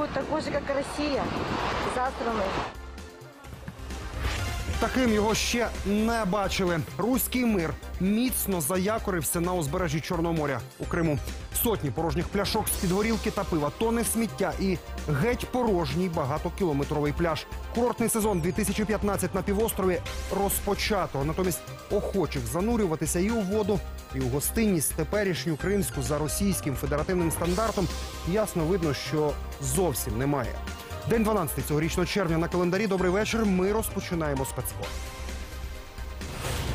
будет такой же, как и Россия. Засранный. Таким його ще не бачили. Руський мир міцно заякорився на узбережжі Чорного моря у Криму. Сотні порожніх пляшок з під горілки та пива, тони сміття і геть порожній багатокілометровий пляж. Курортний сезон 2015 на півострові розпочато. Натомість охочих занурюватися і у воду, і у гостинність теперішню кримську за російським федеративним стандартом ясно видно, що зовсім немає. День 12 цьогорічного червня на календарі. Добрий вечір. Ми розпочинаємо спецкор.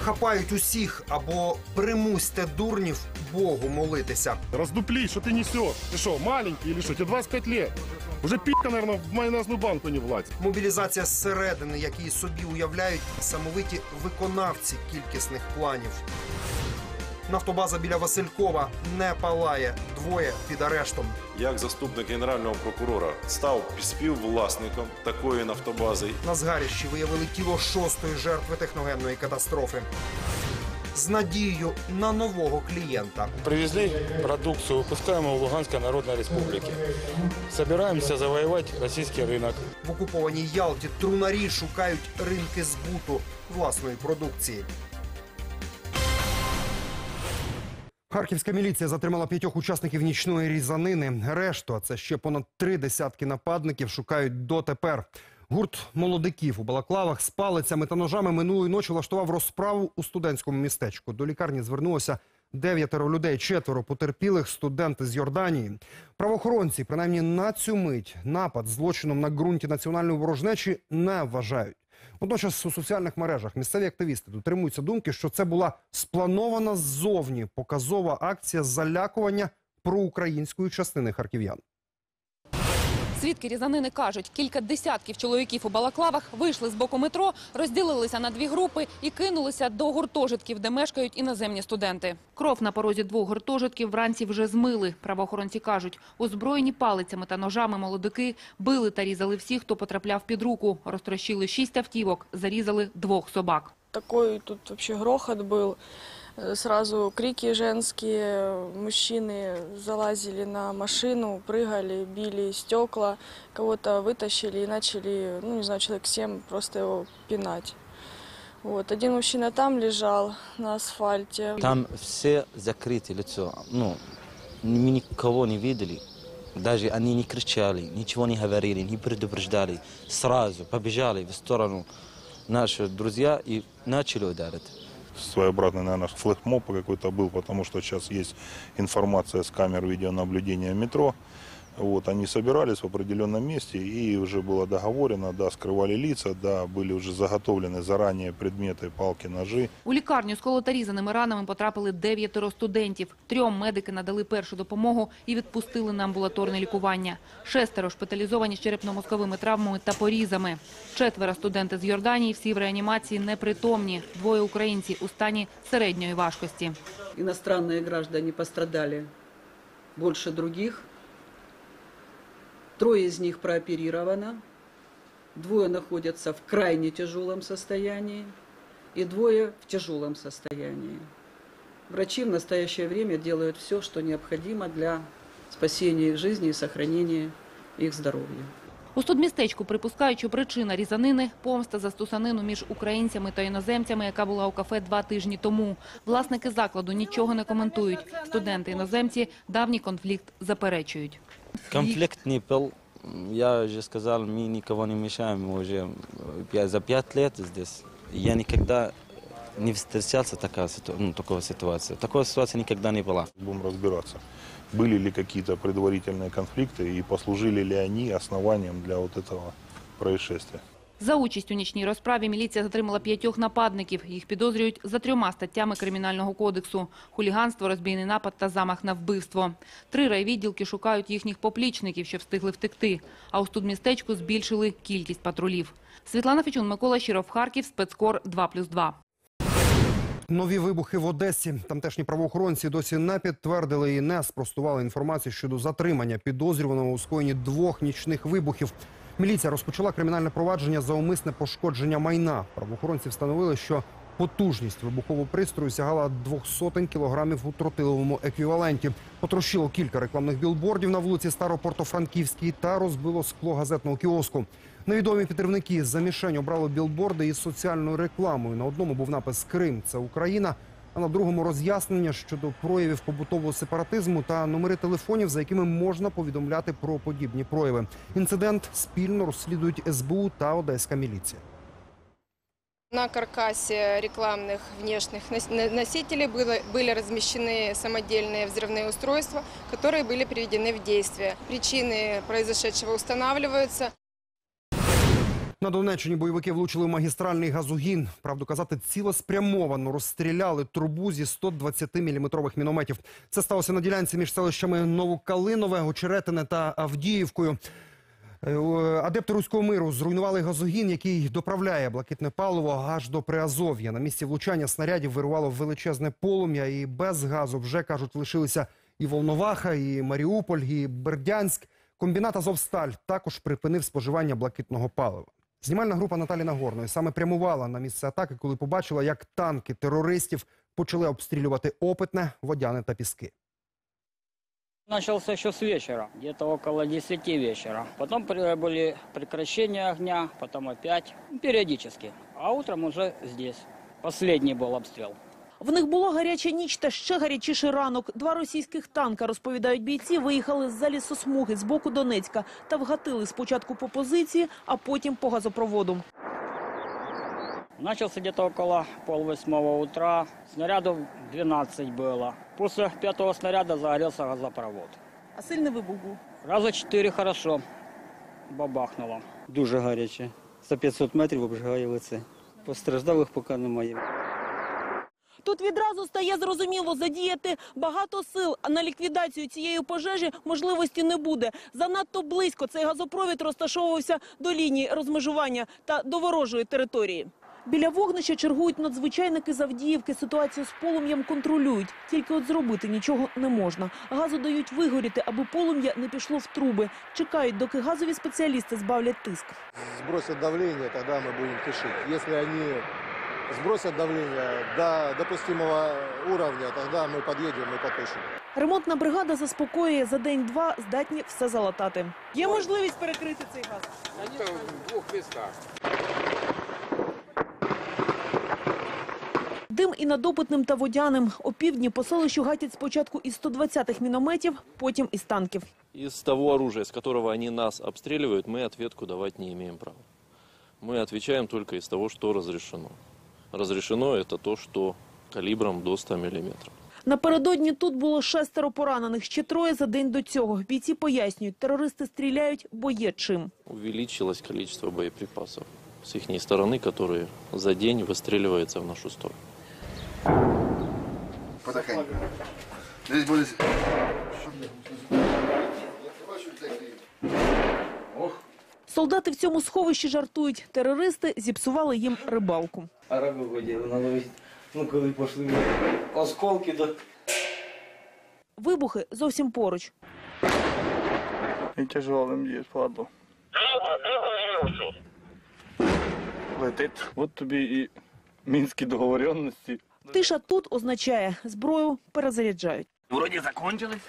Хапають усіх або примусьте дурнів Богу молитися. Раздупли, что ты несешь? Ты что, маленький или что? Тебе 25 лет. Уже пи***ка, наверное, в майонезную банку не влазит. Мобілізація зсередини, які собі уявляють самовиті виконавці кількісних планів. Нафтобаза біля Василькова не палає. Двоє під арештом. як заступник генерального прокурора став співвласником такої нафтобази. На згарищі виявили тіло шостої жертви техногенної катастрофи. З надією на нового клієнта. Привезли продукцию, выпускаемую в Луганской Народной Республике. Собираемся завоевать российский рынок. В окупованій Ялті трунарі шукають ринки збуту власної продукції. Харківська міліція затримала п'ятьох учасників нічної різанини. Решту, а це ще понад три десятки нападників, шукають дотепер. Гурт молодиків у балаклавах з палицями та ножами минулої ночі влаштував розправу у студентському містечку. До лікарні звернулося дев'ятеро людей, четверо потерпілих студенти з Йорданії. Правоохоронці, принаймні на цю мить, напад злочином на ґрунті національної ворожнечі не вважають. Водночас у соціальних мережах місцеві активісти дотримуються думки, що це була спланована ззовні показова акція залякування проукраїнської частини харків'ян. Свідки різанини кажуть, кілька десятків чоловіків у балаклавах вийшли з боку метро, розділилися на дві групи і кинулися до гуртожитків, де мешкають іноземні студенти. Кров на порозі двох гуртожитків вранці вже змили. Правоохоронці кажуть, озброєні палицями та ножами молодики били та різали всіх, хто потрапляв під руку. Розтрощили шість автівок, зарізали двох собак. Такой тут вообще грохот был Э, Сразу крики женские, мужчины залазили на машину, прыгали, били стекла, кого-то вытащили и начали, ну не знаю, человек семь просто его пинать. Вот. Один мужчина там лежал на асфальте. Там все закрыты лицо. Ну, мы никого не видели. Даже они не кричали, ничего не говорили, не предупреждали. Сразу побежали в сторону наши друзья и начали ударить. своеобразный, наверное, флешмоб какой-то был, потому что сейчас есть информация с камер видеонаблюдения метро. Вот, они собирались в определенном месте и уже было договорено, да, скрывали лица, да, были уже заготовлены заранее предметы, палки, ножи. У лікарню з колоторізаними ранами потрапили дев'ятеро студентів. Трьом медики надали першу допомогу і відпустили на амбулаторне лікування. Шестеро шпиталізовані з черепно-мозковими травмами та порізами. Четверо студенти з Йорданії всі в реанімації непритомні. Двоє українці у стані середньої важкості. иностранные граждане пострадали больше других. Трое из них прооперировано, двое находятся в крайне тяжелом состоянии и двое в тяжелом состоянии. Врачи в настоящее время делают все, что необходимо для спасения их жизни и сохранения их здоровья. У студмістечку припускають, що причина різанини – помста за стусанину між українцями та іноземцями, яка була у кафе два тижні тому. Власники закладу нічого не коментують. Студенти-іноземці давній конфлікт заперечують. Конфликт не был. Я уже сказал, мы никого не мешаем. Мы уже э, пя- за пять лет здесь. Я никогда не встречался такая, ситу- ну, такой ситуации. Такой ситуации никогда не было. Будем разбираться, были ли какие-то предварительные конфликты и послужили ли они основанием для вот этого происшествия. За участь у нічній розправі міліція затримала п'ятьох нападників. Їх підозрюють за трьома статтями Кримінального кодексу – хуліганство, розбійний напад та замах на вбивство. Три райвідділки шукають їхніх поплічників, що встигли втекти. А у студмістечку збільшили кількість патрулів. Світлана Фічун, Микола Щиров, Харків, спецкор 2+,2. Нові вибухи в Одесі. Тамтешні правоохоронці досі не підтвердили і не спростували інформацію щодо затримання підозрюваного у скоєнні двох нічних вибухів. Міліція розпочала кримінальне провадження за умисне пошкодження майна. Правоохоронці встановили, що Потужність вибухового пристрою сягала двох сотень кілограмів у тротиловому еквіваленті. Потрощило кілька рекламних білбордів на вулиці Старопортофранківській та розбило скло газетного кіоску. Невідомі підривники за мішень обрали білборди із соціальною рекламою. На одному був напис Крим це Україна А на другому роз'яснення щодо проявів побутового сепаратизму та номери телефонів, за якими можна повідомляти про подібні прояви. Інцидент спільно розслідують СБУ та Одеська міліція. На каркасе рекламных внешних нос- на- носителей было, были размещены самодельные взрывные устройства, которые были приведены в действие. Причины произошедшего устанавливаются. На Донеччині бойовики влучили в магістральний газогін. Правду казати, цілеспрямовано розстріляли трубу зі 120-мм мінометів. Це сталося на ділянці між селищами Новокалинове, Очеретине та Авдіївкою. Е, Адепти руського миру зруйнували газогін, який доправляє блакитне паливо аж до Приазов'я. На місці влучання снарядів вирувало величезне полум'я, і без газу вже кажуть, лишилися і Волноваха, і Маріуполь, і Бердянськ. Комбінат Азовсталь також припинив споживання блакитного палива. Знімальна група Наталі Нагорної саме прямувала на місце атаки, коли побачила, як танки терористів почали обстрілювати опитне, водяне та піски. Начался еще с вечера, где-то около 10 вечера. Потом были прекращения огня, потом опять, ну, периодически. А утром уже здесь. Последний был обстрел. В них було гаряча ніч та ще гарячіший ранок. Два російських танка, розповідають бійці, виїхали з-за лісосмуги з боку Донецька та вгатили спочатку по позиції, а потім по газопроводу. Начался где-то около полвосьмого утра. Снарядов 12 было. После пятого снаряда загорелся газопровод. А сильний вибух був? Раза четыре хорошо бабахнуло. Дуже гаряче. За 500 метрів обжигає лице. Постраждалих поки немає. Тут відразу стає зрозуміло задіяти багато сил, а на ліквідацію цієї пожежі можливості не буде. Занадто близько цей газопровід розташовувався до лінії розмежування та до ворожої території. Біля вогнища чергують надзвичайники з Авдіївки. Ситуацію з полум'ям контролюють. Тільки от зробити нічого не можна. Газу дають вигоріти, аби полум'я не пішло в труби. Чекають, доки газові спеціалісти збавлять тиск. сбросят давление, тогда мы будем тушить. Если они сбросят давление до допустимого уровня, тогда мы подъедем и потушим. Ремонтна бригада заспокоює за день-два, здатні все залатати. Є можливість перекрити цей газ. в двух местах. Дим і над опитним та водяним. Опівдні по селищу гатять спочатку із 120-х мінометів, потім із танків. Из того оружия, с которого они нас обстреливают, мы ответку давать не имеем права. Мы отвечаем только из того, что разрешено. Разрешено это то, что калибром до 100 миллиметров. Напередодні тут було шестеро поранених, ще троє за день до цього. Бійці пояснюють, терористи стріляють, бо є чим. Увеличилось количество боеприпасов с их стороны, которые за день выстреливаются в нашу сторону. Потихоньку. Здесь будет... Солдати в цьому сховищі жартують. Терористи зіпсували їм рибалку. Араби хотіли наловити. Ну, коли пішли осколки, то Вибухи зовсім поруч. І тяжелым є, падло. Летить. От тобі і мінські договоренності. Тиша тут означає зброю перезаряджають. Вроді закончились.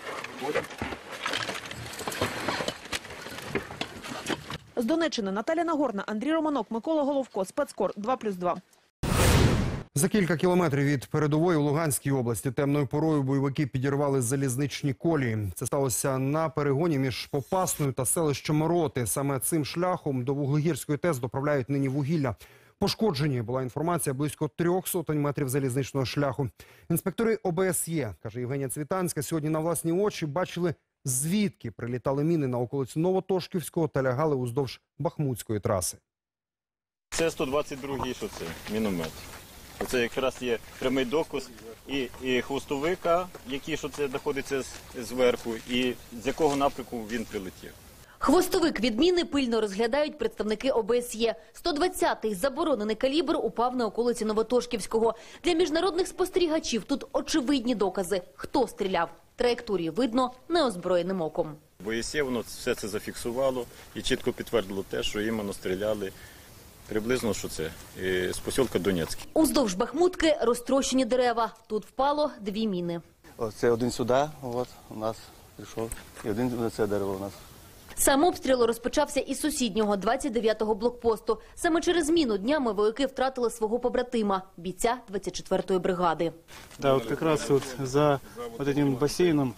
З Донеччини Наталя Нагорна, Андрій Романок, Микола Головко, Спецкор 2+,2. За кілька кілометрів від передової у Луганській області темною порою бойовики підірвали залізничні колії. Це сталося на перегоні між Попасною та селищем Роти. Саме цим шляхом до Вуглегірської ТЕС доправляють нині вугілля. Пошкоджені була інформація близько трьох сотень метрів залізничного шляху. Інспектори ОБСЄ, каже Євгенія Цвітанська, сьогодні на власні очі бачили, звідки прилітали міни на околиці Новотошківського та лягали уздовж Бахмутської траси. Це 122-й, що це, міномет. Оце якраз є прямий докус і, і хвостовика, який що це знаходиться зверху, і з якого напрямку він прилетів. Хвостовик відміни пильно розглядають представники ОБСЄ. 120-й заборонений калібр упав на околиці Новотошківського. Для міжнародних спостерігачів тут очевидні докази. Хто стріляв? Траєкторії видно неозброєним оком. БСЄ воно все це зафіксувало і чітко підтвердило те, що іменно стріляли приблизно що це е, з посілка Донецький. Уздовж Бахмутки розтрощені дерева. Тут впало дві міни. Оце один сюди, от, у нас прийшов, і один на це дерево у нас. Сам обстріл розпочався із сусіднього 29-го блокпосту. Саме через міну днями вояки втратили свого побратима, бійця 24-ї бригади. Да, вот как раз вот за вот этим бассейном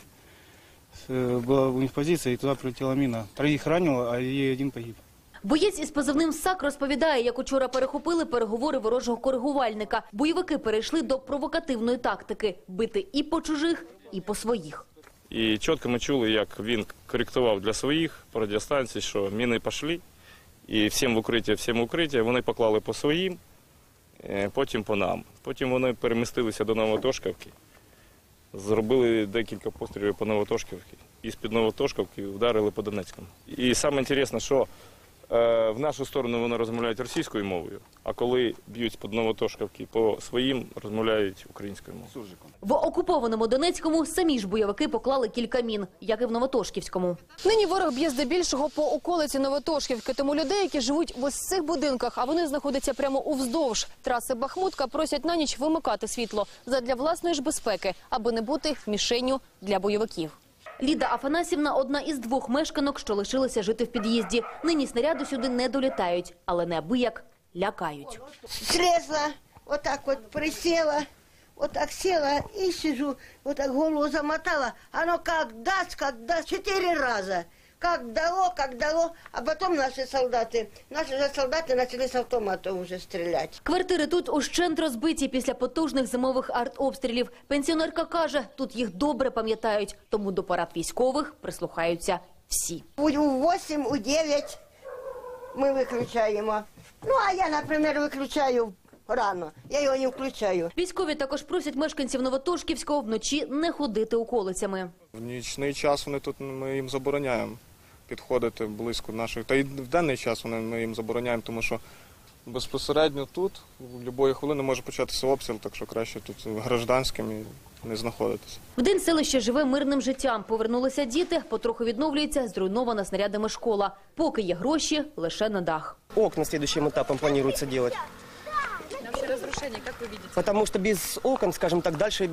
э, была у них позиция, и туда прилетела мина. Троих ранило, а ей один погиб. Боєць із позивним САК розповідає, як учора перехопили переговори ворожого коригувальника. Бойовики перейшли до провокативної тактики – бити і по чужих, і по своїх. І чітко ми чули, як він коректував для своїх по радіостанції, що міни пішли, і всім в укриття, всім в укриття. Вони поклали по своїм, е, потім по нам. Потім вони перемістилися до Новотошківки, зробили декілька пострілів по Новотошківці. І з-під Новотошківки вдарили по Донецькому. І саме що в нашу сторону вони розмовляють російською мовою, а коли б'ють з-під Новотошківки по своїм, розмовляють українською мовою. В окупованому Донецькому самі ж бойовики поклали кілька мін, як і в Новотошківському. Нині ворог б'є здебільшого по околиці Новотошківки. Тому людей, які живуть в ось цих будинках, а вони знаходяться прямо уздовж траси Бахмутка, просять на ніч вимикати світло задля власної ж безпеки, аби не бути мішенню для бойовиків. Ліда Афанасівна – одна із двох мешканок, що лишилася жити в під'їзді. Нині снаряди сюди не долітають, але неабияк лякають. Слезла, отак от присіла, отак сіла і сижу, отак голову замотала. Оно як дасть, як дасть, чотири раза Как дало, как дало, а потом наши солдаты, наши же солдаты начали с автомата уже стрелять. Квартири тут ущент розбиті після потужних зимових артобстрілів. Пенсіонерка каже, тут їх добре пам'ятають, тому до порад військових прислухаються всі. У 8, у 9 мы выключаем. Ну, а я, например, выключаю рано. Я его не включаю. Військові також просять мешканців Новотошківського вночі не ходити околицями. В нічний час вони тут ми їм забороняємо підходити близько наших. Та й в денний час вони ми їм забороняємо, тому що безпосередньо тут в будь-якої хвилини може початися обстріл, так що краще тут гражданським і не знаходитися. Вдень селище живе мирним життям. Повернулися діти, потроху відновлюється зруйнована снарядами школа. Поки є гроші, лише на дах. Окна следующим этапом планируется делать. Вообще разрушение, как вы видите? Потому что без окон, скажем так, дальше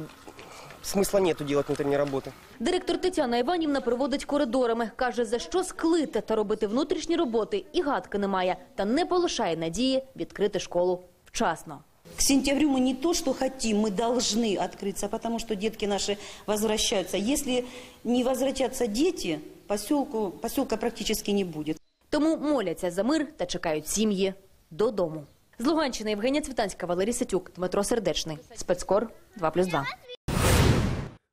смысла нету делать внутренней работы. Директор Тетяна Іванівна проводить коридорами. Каже, за що склити та робити внутрішні роботи і гадки немає. Та не полишає надії відкрити школу вчасно. К сентябрю мы не то, что хотим, мы должны открыться, потому что детки наши возвращаются. Если не возвратятся дети, поселку, поселка практически не будет. Тому моляться за мир та чекають сім'ї додому. З Луганщини Євгенія Цвітанська, Валерій Сатюк, Дмитро Сердечний. Спецкор 2+,2.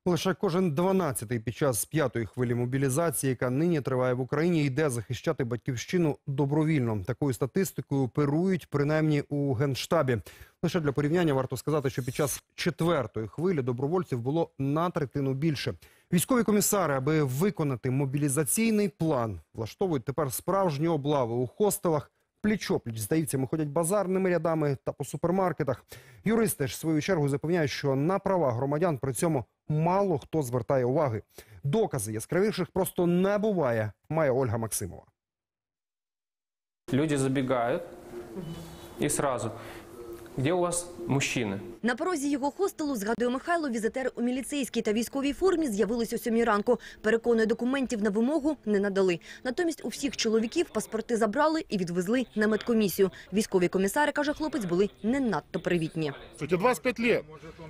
Лише кожен 12-й під час п'ятої хвилі мобілізації, яка нині триває в Україні, йде захищати батьківщину добровільно. Такою статистикою оперують принаймні у генштабі. Лише для порівняння варто сказати, що під час четвертої хвилі добровольців було на третину більше. Військові комісари, аби виконати мобілізаційний план, влаштовують тепер справжні облави у хостелах. Пліч-опліч, здається, ми ходять базарними рядами та по супермаркетах. Юристи ж в свою чергу запевняють, що на права громадян при цьому мало хто звертає уваги. Докази яскравіших просто не буває, має Ольга Максимова. Люди забігають і сразу. Де у вас мужчины? На порозі його хостелу, згадує Михайло, візитери у міліцейській та військовій формі з'явились о сьомій ранку. Переконує, документів на вимогу не надали. Натомість у всіх чоловіків паспорти забрали і відвезли на медкомісію. Військові комісари, каже хлопець, були не надто привітні. Что тебе 25 лет.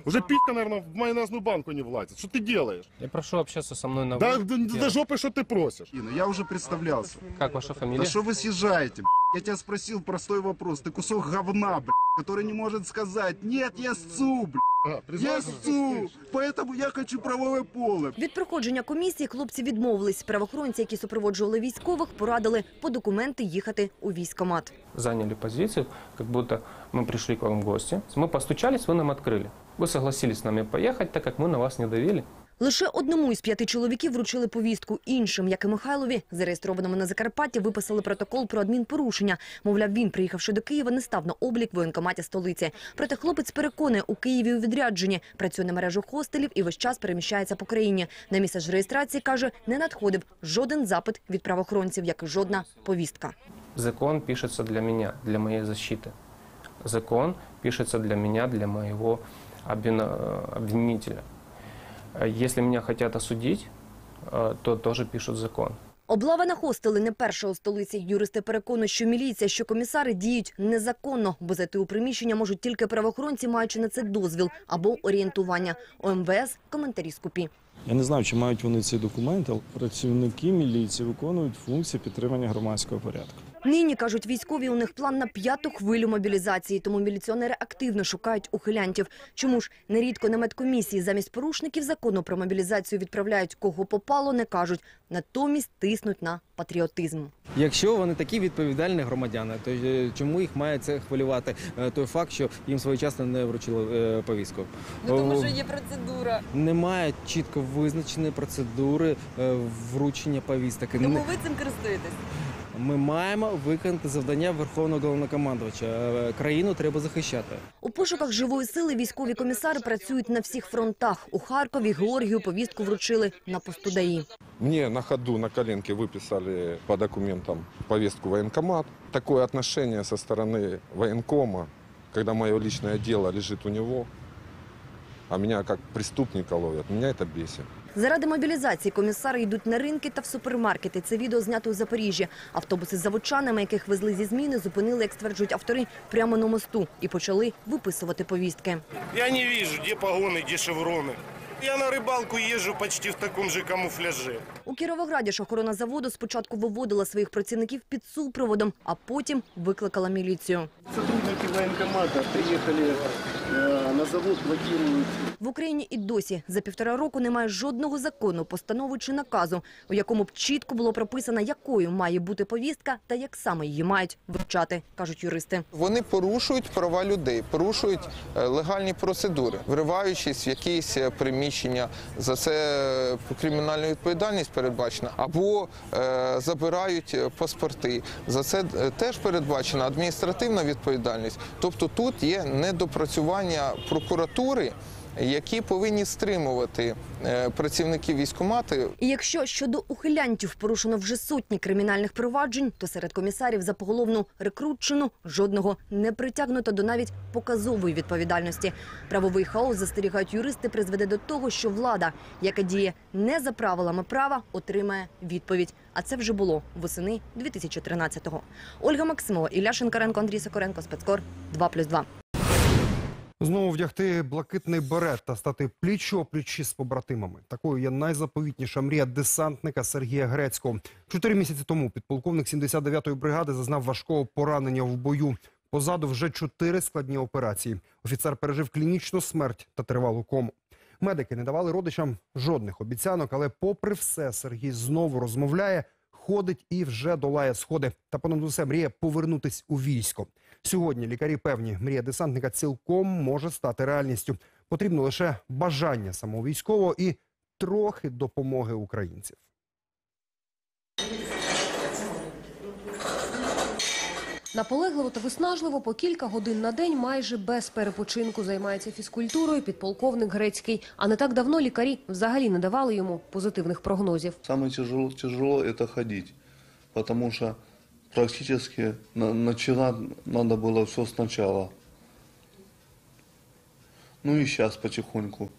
Уже пи***ка, наверное, в майонезную банку не влазит. Что ты делаешь? Я прошу общаться со мной на Да, «вы». да, да жопы, что ты просишь. Я уже представлялся. Как ваша фамилия? Да что вы съезжаете, б***? Я тебя спросил простой вопрос. Ты кусок говна, б***, который не может сказать, нет, я сцу, б***. Я признайся, сцу, поэтому я хочу правовое поле. Від проходження комісії хлопці відмовились. Правоохоронці, які супроводжували військових, порадили по документи їхати у військкомат. Заняли позицию, как будто мы пришли к вам в гости. Мы постучались, вы нам открыли. Вы согласились с нами поехать, так как мы на вас не давили. Лише одному із п'яти чоловіків вручили повістку. Іншим, як і Михайлові, зареєстрованому на Закарпатті, виписали протокол про адмінпорушення. Мовляв, він, приїхавши до Києва, не став на облік воєнкоматі столиці. Проте хлопець переконує, у Києві у відрядженні, працює на мережу хостелів і весь час переміщається по країні. На місце ж реєстрації, каже, не надходив жоден запит від правоохоронців, як і жодна повістка. Закон пишется для меня, для моей защиты. Закон пишется для меня, для э, обвинителя. Если меня хотят осудить, э, то тоже пишут закон. Облава на хостели не перша у столиці. Юристи переконують, що міліція, що комісари діють незаконно, бо зайти у приміщення можуть тільки правоохоронці, маючи на це дозвіл або орієнтування. У МВС коментарі скупі. Я не знаю, чи мають вони ці документи, але працівники міліції виконують функції підтримання громадського порядку. Нині, кажуть військові, у них план на п'яту хвилю мобілізації, тому міліціонери активно шукають ухилянтів. Чому ж нерідко на медкомісії замість порушників закону про мобілізацію відправляють кого попало, не кажуть. Натомість тиснуть на патріотизм. Якщо вони такі відповідальні громадяни, то е, чому їх має це хвилювати е, той факт, що їм своєчасно не вручили е, повістку? О, є процедура. Немає чітко визначеної процедури вручення повісток. Не- ви цим користуєтесь. Ми маємо виконати завдання Верховного головнокомандувача. Е, Країну треба захищати. У пошуках живої сили військові комісари працюють на всіх фронтах. У Харкові Георгію повістку вручили на посту ДАІ. Мне на ходу, на коленке выписали по документам повестку в военкомат. Такое отношение со стороны военкома, когда мое личное дело лежит у него, а меня как преступника ловят, меня это бесит. Заради мобілізації комісари йдуть на ринки та в супермаркети. Це відео знято у Запоріжжі. Автобуси з заводчанами, яких везли зі зміни, зупинили, як стверджують автори, прямо на мосту і почали виписувати повістки. Я не вижу, где погоны, где шевроны. Я на рыбалку езжу почти в таком же камуфляже. У Кіровограді ж охорона заводу спочатку виводила своїх працівників під супроводом, а потім викликала міліцію. Сотрудники военкомата приехали э, на завод, блокируют В Україні і досі за півтора року немає жодного закону, постанови чи наказу, у якому б чітко було прописано, якою має бути повістка та як саме її мають вручати, кажуть юристи. Вони порушують права людей, порушують е, легальні процедури, вриваючись в якісь е, приміщення. За це е, кримінальна відповідальність передбачена, або е, забирають е, паспорти. За це е, теж передбачена адміністративна відповідальність. Тобто тут є недопрацювання прокуратури. Які повинні стримувати е, працівників військкомати І якщо щодо ухилянтів порушено вже сотні кримінальних проваджень, то серед комісарів за поголовну рекрутчину жодного не притягнуто до навіть показової відповідальності. Правовий хаос, застерігають юристи, призведе до того, що влада, яка діє не за правилами права, отримає відповідь. А це вже було восени 2013-го. Ольга Максимова, Ілля Шинкаренко, Андрій Сокоренко, Спецкор 2+,2. Знову вдягти блакитний берет та стати пліч-опліч з побратимами. Такою є найзаповітніша мрія десантника Сергія Грецького. Чотири місяці тому підполковник 79-ї бригади зазнав важкого поранення в бою. Позаду вже чотири складні операції. Офіцер пережив клінічну смерть та тривалу кому. Медики не давали родичам жодних обіцянок, але попри все Сергій знову розмовляє, ходить і вже долає сходи. Та понад усе мріє повернутись у військо. Сьогодні лікарі певні, мрія десантника цілком може стати реальністю. Потрібно лише бажання самого військового і трохи допомоги українців. Наполегливо та виснажливо по кілька годин на день майже без перепочинку займається фізкультурою підполковник Грецький. А не так давно лікарі взагалі не давали йому позитивних прогнозів. Самое тяжело, ходить, потому что практически на- начинать надо было все сначала. Ну и сейчас потихоньку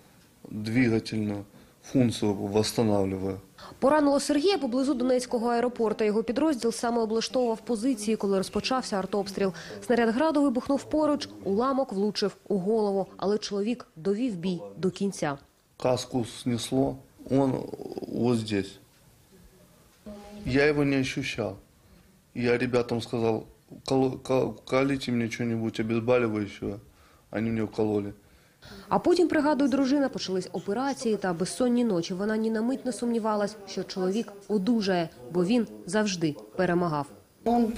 двигательную функцию восстанавливаю. Поранило Сергія поблизу Донецького аеропорту. Його підрозділ саме облаштовував позиції, коли розпочався артобстріл. Снаряд граду вибухнув поруч, уламок влучив у голову, але чоловік довів бій до кінця. Каску снесло, он вот здесь. Я его не ощущал. Я ребятам сказал, «Коло- ко- колите мне что-нибудь обезболивающего. Они мне укололи. А потім, пригадує дружина, почались операції та безсонні ночі. Вона ні на мить не сумнівалась, що чоловік одужає, бо він завжди перемагав. Он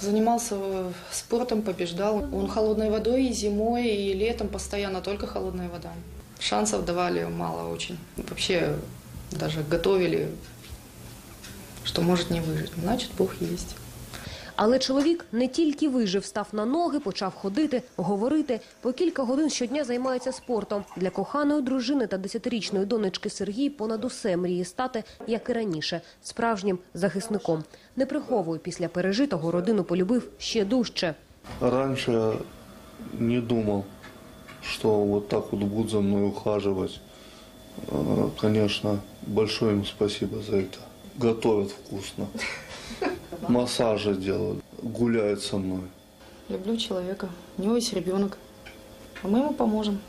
занимался э, спортом, побеждал. Он холодной водой и зимой, и летом постоянно только холодная вода. Шансов давали мало очень. Вообще даже готовили, что может не выжить. Значит, Бог есть. Але чоловік не тільки вижив, став на ноги, почав ходити, говорити. По кілька годин щодня займається спортом. Для коханої дружини та десятирічної донечки Сергій понад усе мріє стати, як і раніше, справжнім захисником. Не приховує, після пережитого родину полюбив ще дужче. Раньше я не думал, что вот так вот будут за мной ухаживать. Э, Конечно, большое им спасибо за это. Готовят вкусно Массажи делают, гуляют со мной. Люблю человека. У него есть ребенок. А мы ему поможем.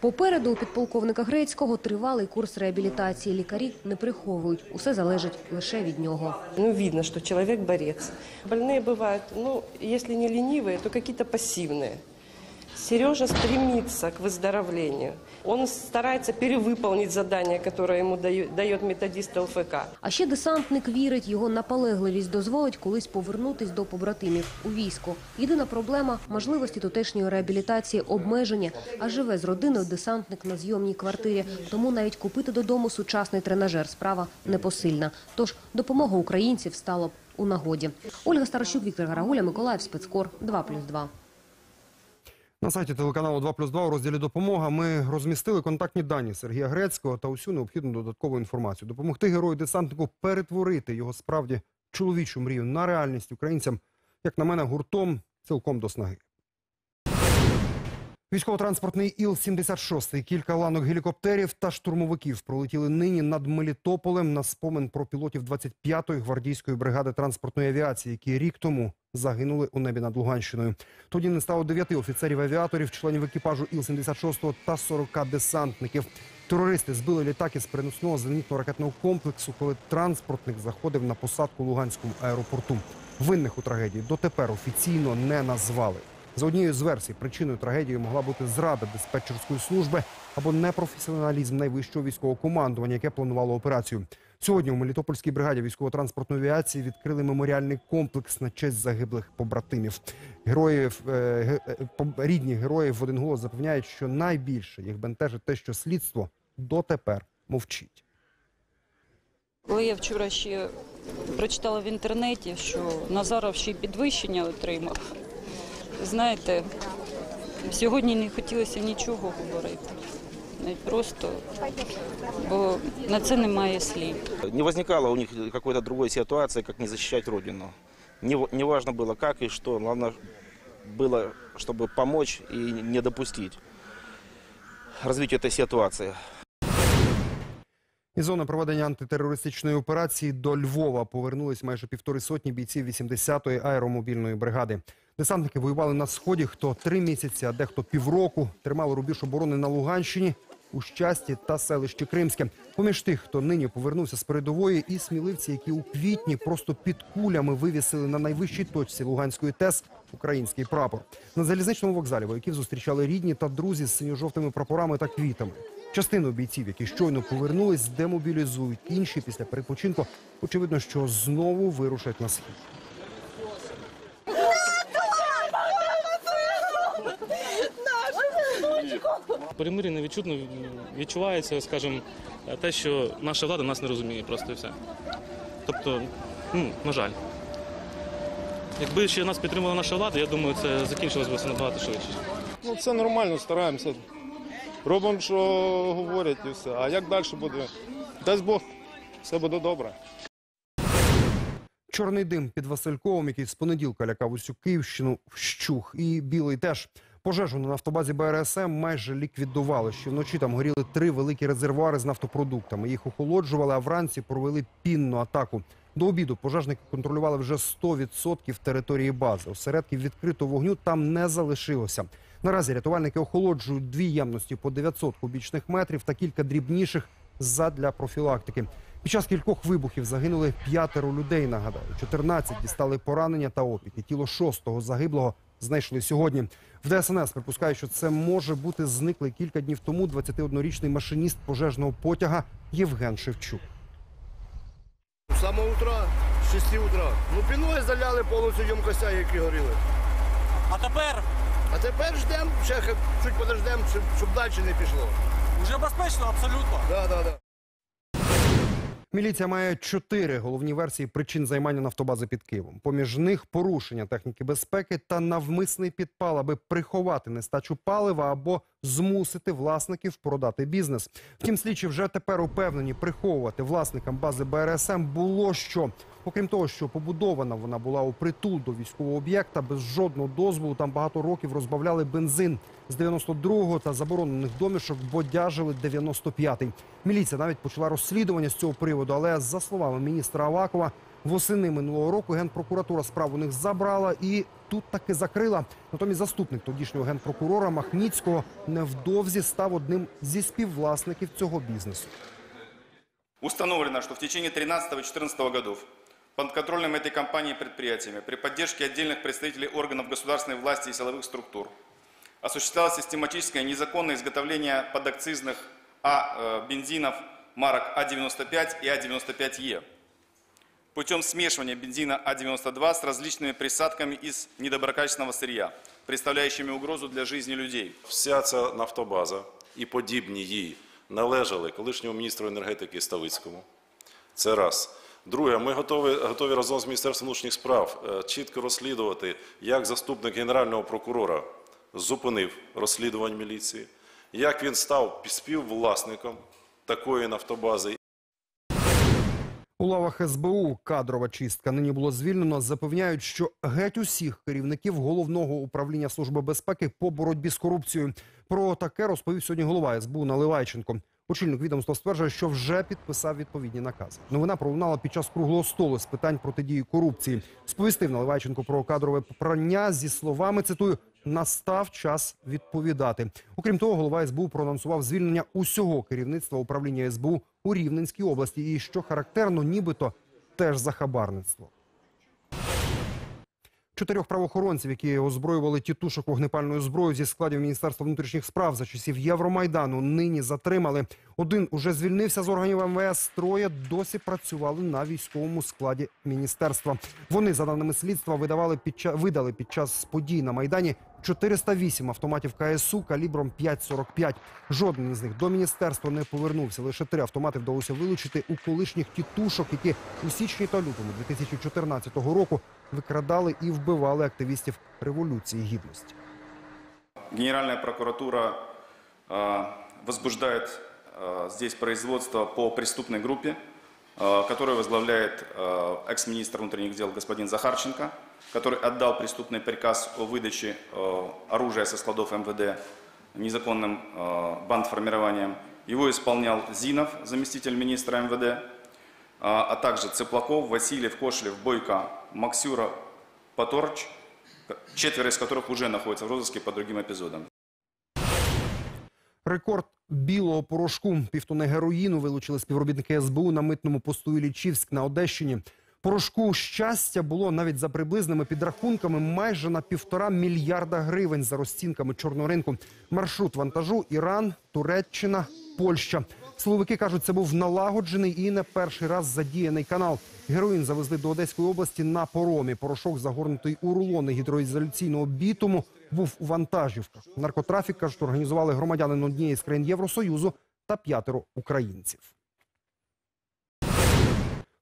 Попереду у підполковника Грецького тривалий курс реабілітації. Лікарі не приховують. Усе залежить лише від нього. Ну, видно, что человек борец. Больные бывают, ну, если не ленивые, то какие-то пассивные. Сережа стремится к выздоровлению. Он старается перевыполнить задание, которое ему дает, методист ЛФК. А ще десантник вірить, його наполегливість дозволить колись повернутись до побратимів у військо. Єдина проблема – можливості тутешньої реабілітації обмеження, а живе з родиною десантник на зйомній квартирі. Тому навіть купити додому сучасний тренажер – справа непосильна. Тож допомога українців стала б у нагоді. Ольга Старощук, Віктор Гарагуля, Миколаїв, Спецкор, 2+,2. На сайті телеканалу 2 плюс 2 у розділі «Допомога» ми розмістили контактні дані Сергія Грецького та усю необхідну додаткову інформацію. Допомогти герою-десантнику перетворити його справді чоловічу мрію на реальність українцям, як на мене, гуртом цілком до снаги. Військово-транспортний Іл-76, кілька ланок гелікоптерів та штурмовиків пролетіли нині над Мелітополем на спомин про пілотів 25-ї гвардійської бригади транспортної авіації, які рік тому загинули у небі над Луганщиною. Тоді не стало дев'яти офіцерів-авіаторів, членів екіпажу Іл-76 та 40 десантників. Терористи збили літак із переносного зенітно-ракетного комплексу, коли транспортник заходив на посадку Луганському аеропорту. Винних у трагедії дотепер офіційно не назвали. За однією з версій, причиною трагедії могла бути зрада диспетчерської служби або непрофесіоналізм найвищого військового командування, яке планувало операцію. Сьогодні у Мелітопольській бригаді військово-транспортної авіації відкрили меморіальний комплекс на честь загиблих побратимів. Героїв е, е, рідні героїв в один голос запевняють, що найбільше їх бентежить те, що слідство дотепер мовчить. Коли я вчора ще прочитала в інтернеті, що Назаров ще й підвищення отримав, знаєте, сьогодні не хотілося нічого говорити. Навіть Просто, бо на це немає слів. Не возникало у них какой-то другой ситуации, как не защищать Родину. Не, в- не важно было как и что, главное было, чтобы помочь и не допустить развития этой ситуации. Із зони проведення антитерористичної операції до Львова повернулись майже півтори сотні бійців 80-ї аеромобільної бригади. Десантники воювали на сході, хто три місяці, а дехто півроку. Тримали рубіж оборони на Луганщині, у щасті та селищі Кримське. Поміж тих, хто нині повернувся з передової, і сміливці, які у квітні просто під кулями вивісили на найвищій точці Луганської ТЕС український прапор. На залізничному вокзалі вояків зустрічали рідні та друзі з синьо-жовтими прапорами та квітами. Частину бійців, які щойно повернулись, демобілізують. Інші після перепочинку, очевидно, що знову вирушать на схід. Перемир'я невідчутно відчувається, скажімо, те, що наша влада нас не розуміє просто і все. Тобто, ну, на жаль. Якби ще нас підтримала наша влада, я думаю, це закінчилось би все набагато швидше. Ну це нормально, стараємося. Робимо, що говорять і все. А як далі буде? Дасть Бог, все буде добре. Чорний дим під Васильковим, який з понеділка лякав усю Київщину, вщух. І білий теж. Пожежу на нафтобазі БРСМ майже ліквідували. Ще вночі там горіли три великі резервуари з нафтопродуктами. Їх охолоджували, а вранці провели пінну атаку. До обіду пожежники контролювали вже 100% території бази. Осередків відкритого вогню там не залишилося. Наразі рятувальники охолоджують дві ємності по 900 кубічних метрів та кілька дрібніших задля профілактики. Під час кількох вибухів загинули п'ятеро людей. Нагадаю, 14 дістали поранення та опіки. Тіло шостого загиблого знайшли сьогодні. В ДСНС припускають, що це може бути зниклий кілька днів тому 21-річний машиніст пожежного потяга Євген Шевчук. З самого утра, з 6 утра. Ну піною заляли повністю ємкостя, які горіли. А тепер? А тепер ждемо, ще хай чуть подождемо, щоб, щоб далі не пішло. Уже безпечно, абсолютно. Да, да, да. Міліція має чотири головні версії причин займання нафтобази під Києвом. Поміж них порушення техніки безпеки та навмисний підпал, аби приховати нестачу палива або змусити власників продати бізнес. Втім, слідчі вже тепер упевнені, приховувати власникам бази БРСМ було що. Окрім того, що побудована вона була у притул до військового об'єкта, без жодного дозволу там багато років розбавляли бензин з 92-го та заборонених домішок бодяжили 95-й. Міліція навіть почала розслідування з цього приводу, але за словами міністра Авакова, восени минулого року генпрокуратура справу них забрала і тут таки закрила. Натомість заступник тодішнього генпрокурора Махніцького невдовзі став одним зі співвласників цього бізнесу. Установлено, что в течение 13-14 годов подконтрольным этой компании предприятиями при поддержке отдельных представителей органов государственной власти и силовых структур осуществлялось систематическое незаконное изготовление подакцизных А бензинов марок А95 и А95Е путем смешивания бензина А92 с различными присадками из недоброкачественного сырья, представляющими угрозу для жизни людей. Вся ця нафтобаза і подібні їй належали колишньому міністру енергетики Ставицькому. Це раз. Друге, ми готові, готові разом з Міністерством внутрішніх справ е, чітко розслідувати, як заступник генерального прокурора зупинив розслідування міліції, як він став співвласником такої нафтобази У лавах СБУ кадрова чистка нині було звільнено. Запевняють, що геть усіх керівників головного управління служби безпеки по боротьбі з корупцією. Про таке розповів сьогодні голова СБУ Наливайченко. Очільник відомства стверджує, що вже підписав відповідні накази. Новина пролунала під час круглого столу з питань протидії корупції. Сповістив Наливайченко про кадрове попрання зі словами цитую. Настав час відповідати. Окрім того, голова СБУ проанонсував звільнення усього керівництва управління СБУ у Рівненській області. І що характерно, нібито теж за хабарництво. Чотирьох правоохоронців, які озброювали тітушок вогнепальною зброєю зі складів Міністерства внутрішніх справ за часів Євромайдану, нині затримали. Один уже звільнився з органів МВС. Троє досі працювали на військовому складі міністерства. Вони, за даними слідства, видавали під видали під час подій на майдані 408 автоматів КСУ калібром 5,45. Жоден із них до міністерства не повернувся. Лише три автомати вдалося вилучити у колишніх тітушок, які у січні та лютому 2014 року викрадали і вбивали активістів революції гідності. Генеральная прокуратура э, возбуждает э, здесь производство по преступной группе, э, Которую возглавляет э, экс-министр внутренних дел господин Захарченко, который отдал преступный приказ о выдаче э, оружия со складов МВД незаконным э, бандформированием. Его исполнял Зинов, заместитель министра МВД, э, а также Цыплаков, Васильев, Кошелев, Бойко, Максюра, Поторч, четверо из которых уже находятся в розыске по другим эпизодам. Рекорд білого порошку півтони героїну вилучили співробітники СБУ на митному посту Іллічівськ на Одещині. Порошку щастя було навіть за приблизними підрахунками майже на півтора мільярда гривень за розцінками чорного ринку. Маршрут вантажу Іран, Туреччина, Польща. Силовики кажуть, це був налагоджений і не перший раз задіяний канал. Героїн завезли до Одеської області на поромі. Порошок, загорнутий у рулони гідроізоляційного бітуму, був у вантажівках. Наркотрафік, кажуть, організували громадянин однієї з країн Євросоюзу та п'ятеро українців.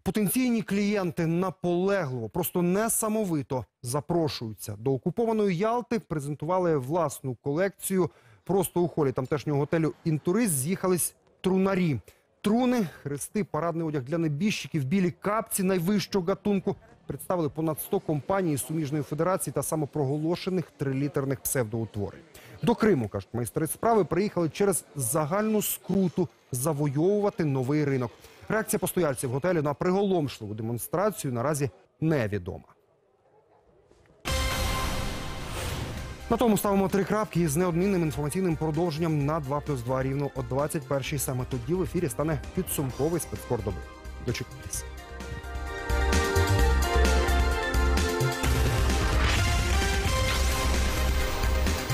Потенційні клієнти наполегливо, просто несамовито запрошуються до окупованої Ялти. Презентували власну колекцію. Просто у холі тамтешнього готелю «Інтурист» з'їхались трунарі. Труни, хрести, парадний одяг для небіжчиків, білі капці найвищого гатунку. Представили понад 100 компаній суміжної федерації та самопроголошених трилітерних псевдоутворень. До Криму, кажуть майстри справи, приїхали через загальну скруту завойовувати новий ринок. Реакція постояльців готелю на приголомшливу демонстрацію наразі невідома. На тому ставимо три крапки із неодмінним інформаційним продовженням на 2 плюс 2 рівно о 21-й. Саме тоді в ефірі стане підсумковий спецкор доби.